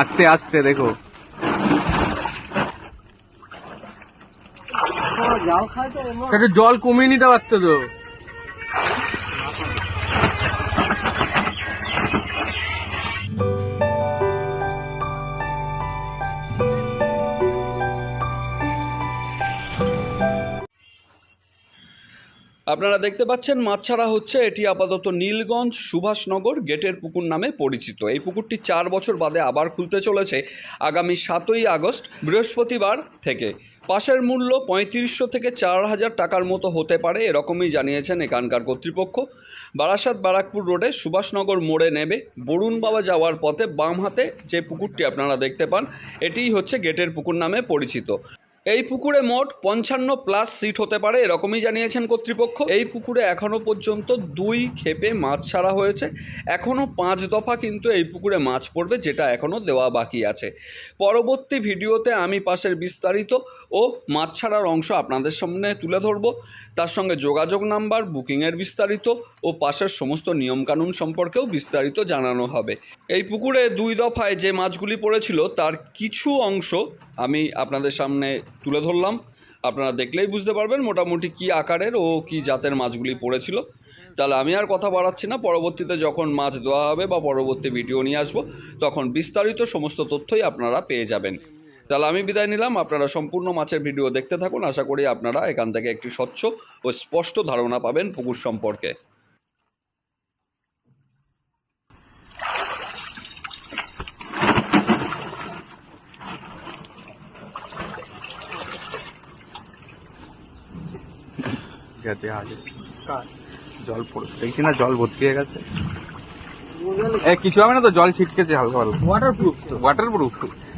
আস্তে আস্তে দেখো। জাল কমিয়ে নিতে পারতো তো। আপনারা দেখতে পাচ্ছেন মাছ ছাড়া হচ্ছে এটি আপাতত নীলগঞ্জ সুভাষনগর গেটের পুকুর নামে পরিচিত। এই পুকুরটি চার বছর বাদে আবার খুলতে চলেছে আগামী সাতই আগস্ট, বৃহস্পতিবার থেকে। পাশের মূল্য পঁয়ত্রিশশো থেকে চার হাজার টাকার মতো হতে পারে, এরকমই জানিয়েছেন এখানকার কর্তৃপক্ষ। বারাসাত বারাকপুর রোডে সুভাষনগর মোড়ে নেবে বরুণ বাবা যাওয়ার পথে বাম হাতে যে পুকুরটি আপনারা দেখতে পান, এটিই হচ্ছে গেটের পুকুর নামে পরিচিত। এই পুকুরে মোট পঞ্চান্ন প্লাস সিট হতে পারে, এরকমই জানিয়েছেন কর্তৃপক্ষ। এই পুকুরে এখনও পর্যন্ত দুই ক্ষেপে মাছ ছাড়া হয়েছে। এখনও পাঁচ দফা কিন্তু এই পুকুরে মাছ পড়বে, যেটা এখনও দেওয়া বাকি আছে। পরবর্তী ভিডিওতে আমি পাশের বিস্তারিত ও মাছ ছাড়ার অংশ আপনাদের সামনে তুলে ধরবো। তার সঙ্গে যোগাযোগ নাম্বার বুকিংয়ের বিস্তারিত ও পাশের সমস্ত নিয়মকানুন সম্পর্কেও বিস্তারিত জানানো হবে। এই পুকুরে দুই দফায় যে মাছগুলি পড়েছিল, তার কিছু অংশ আমি আপনাদের সামনে তুলে ধরলাম। আপনারা দেখলেই বুঝতে পারবেন মোটামুটি কী আকারের ও কী জাতের মাছগুলি পড়েছিল। তাহলে আমি আর কথা বাড়াচ্ছি না। পরবর্তীতে যখন মাছ দেওয়া হবে বা পরবর্তী ভিডিও নিয়ে আসব, তখন বিস্তারিত সমস্ত তথ্যই আপনারা পেয়ে যাবেন। তাহলে আমি বিদায় নিলাম। আপনারা সম্পূর্ণ মাছের ভিডিও দেখতে থাকুন। আশা করি আপনারা এখান থেকে একটি স্বচ্ছ ও স্পষ্ট ধারণা পাবেন পুকুর সম্পর্কে। গেছে হাজে জল পড়ে দেখছি না জল ভর্তি হয়ে গেছে। এ কিছু হবে না তো? জল ছিটকেছে হালকা হালকা। ওয়াটার প্রুফ তো। ওয়াটার প্রুফ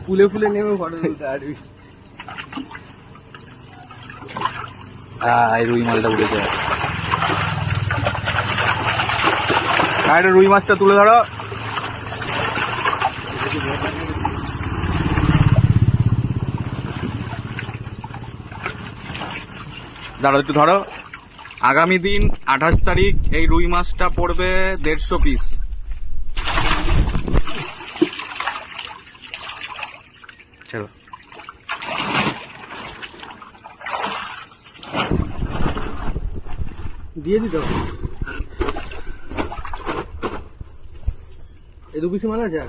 ফুলে ফুলে নেমে ফটো তুলতে পারবি এই রুই মালটা উঠে যায়। আর রুই মাছটা তুলে ধরো। দাঁড়াও একটু ধরো। আগামী দিন আঠাশ তারিখ এই রুই মাছটা পড়বে দেড়শো পিস চলো। দিয়ে দিতে হবে। এই দু পিসি মাল আছে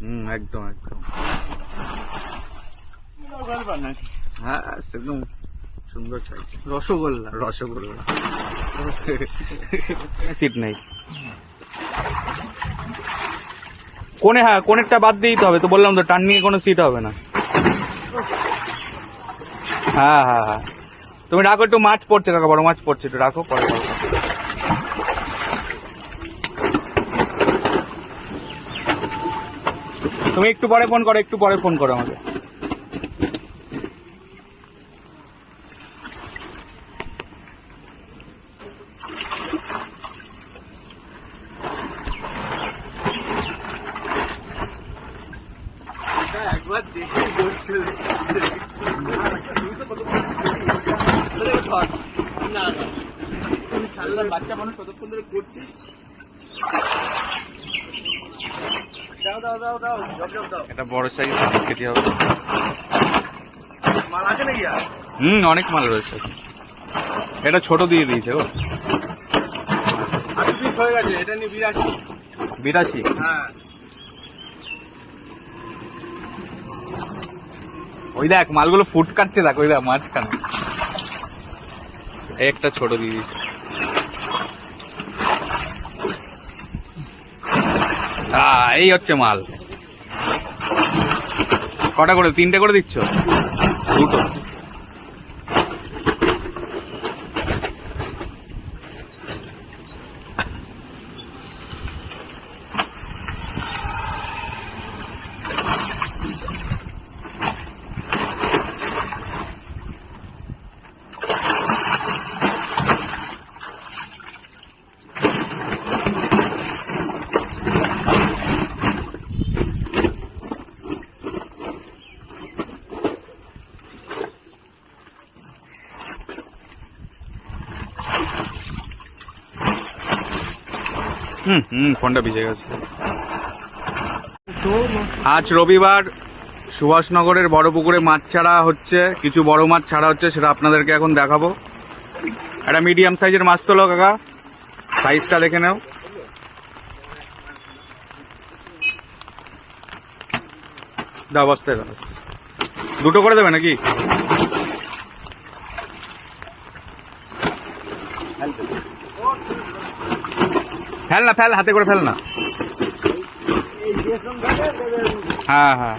হুম একদম একদম। হ্যাঁ একদম সুন্দর রসগোল্লা। রসগোল্লা। সিট নেই। কোনে হ্যাঁ কোনেরটা বাদ দিতে হবে? তো বললাম তো টার্নিং এ কোনো সিট হবে না। হ্যাঁ হ্যাঁ হ্যাঁ। তুমি রাখো একটু মাছ পড়ছে কাকা বড় মাছ পড়ছে একটু রাখো পরে। তুমি একটু পরে ফোন করো একটু পরে ফোন করো আমাকে। একবার দেখে না তুমি বাচ্চা মানুষ কতক্ষণ ধরে করছিস দাও দাও দাও দাও জব জব দাও এটা বড় সাইজ কেজি হবে। মাল আছে নাকি হুম অনেক মাল রয়েছে। এটা ছোট দিয়ে দিয়েছে ও আশি পিস হয়ে গেছে এটা নিয়ে বিরাশি। বিরাশি? হ্যাঁ। ওই দেখ, মালগুলো ফুট কাটছে, দেখ, ওই দেখ, মাঝখানে। একটা ছোট দিয়ে দিয়েছে। এই হচ্ছে মাল। কটা করে? তিনটে করে দিচ্ছ? দুটো। হুম হুম ফোনটা ভিজে গেছে। আজ রবিবার সুভাষনগরের বড় পুকুরে মাছ ছাড়া হচ্ছে কিছু বড় মাছ ছাড়া হচ্ছে সেটা আপনাদেরকে এখন দেখাবো। একটা মিডিয়াম সাইজের মাছ তোলো কাকা। সাইজটা দেখে নাও। দাও বস্তায় দাও। দুটো করে দেবে নাকি? ফেল না, ফেল, হাতে করে ফেল না। হ্যাঁ হ্যাঁ।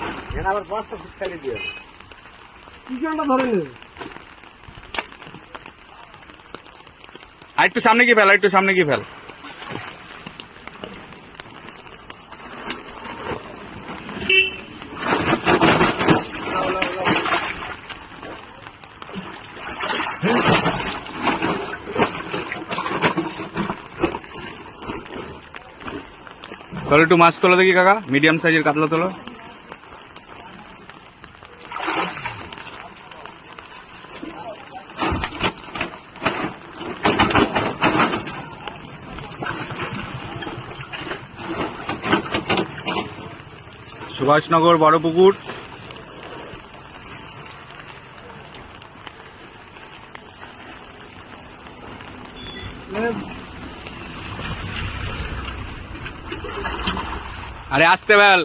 আরেকটু সামনে গিয়ে ফেল, আর একটু সামনে গিয়ে ফেল। তাহলে একটু মাছ তোলা দেখি কাকা। মিডিয়াম সাইজের কাতলা তোলা। সুভাষনগর বড় পুকুর আরে আসতে বেল।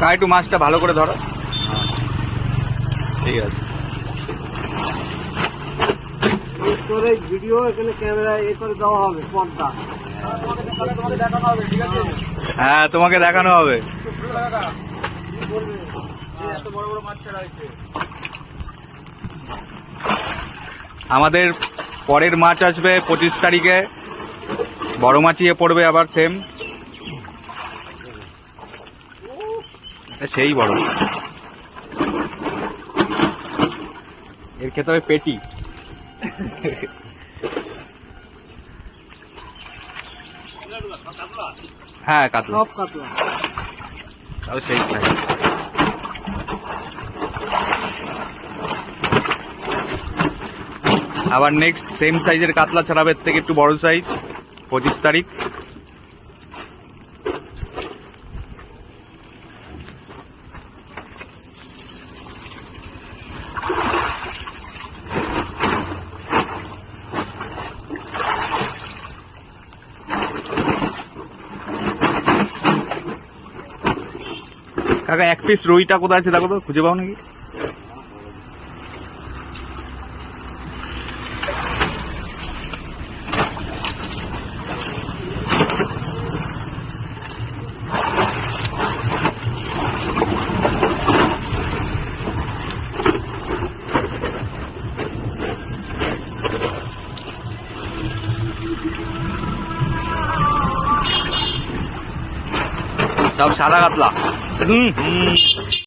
কা একটু মাছটা ভালো করে ধরো। ঠিক আছে। তোর এই ভিডিও এখানে ক্যামেরা এ করে দেওয়া হবে পর্দা। হ্যাঁ তোমাকে দেখানো হবে। বড় বড় মাছ ছাড়া হয়েছে আমাদের পরের মাছ আসবে পঁচিশ তারিখে। বড় মাছিয়ে পড়বে আবার সেম সেই বড়। এর খেতে হবে পেটি। হ্যাঁ কাতলা। সব কাতলা। তাও সেই সাইজ আবার নেক্সট সেম সাইজের কাতলা ছাড়াবে এর থেকে একটু বড় সাইজ পঁচিশ তারিখ। কাকা এক পিস রুইটা কোথায় আছে দেখো তো খুঁজে পাও নাকি? সব সাদা কাতলা। হুম হুম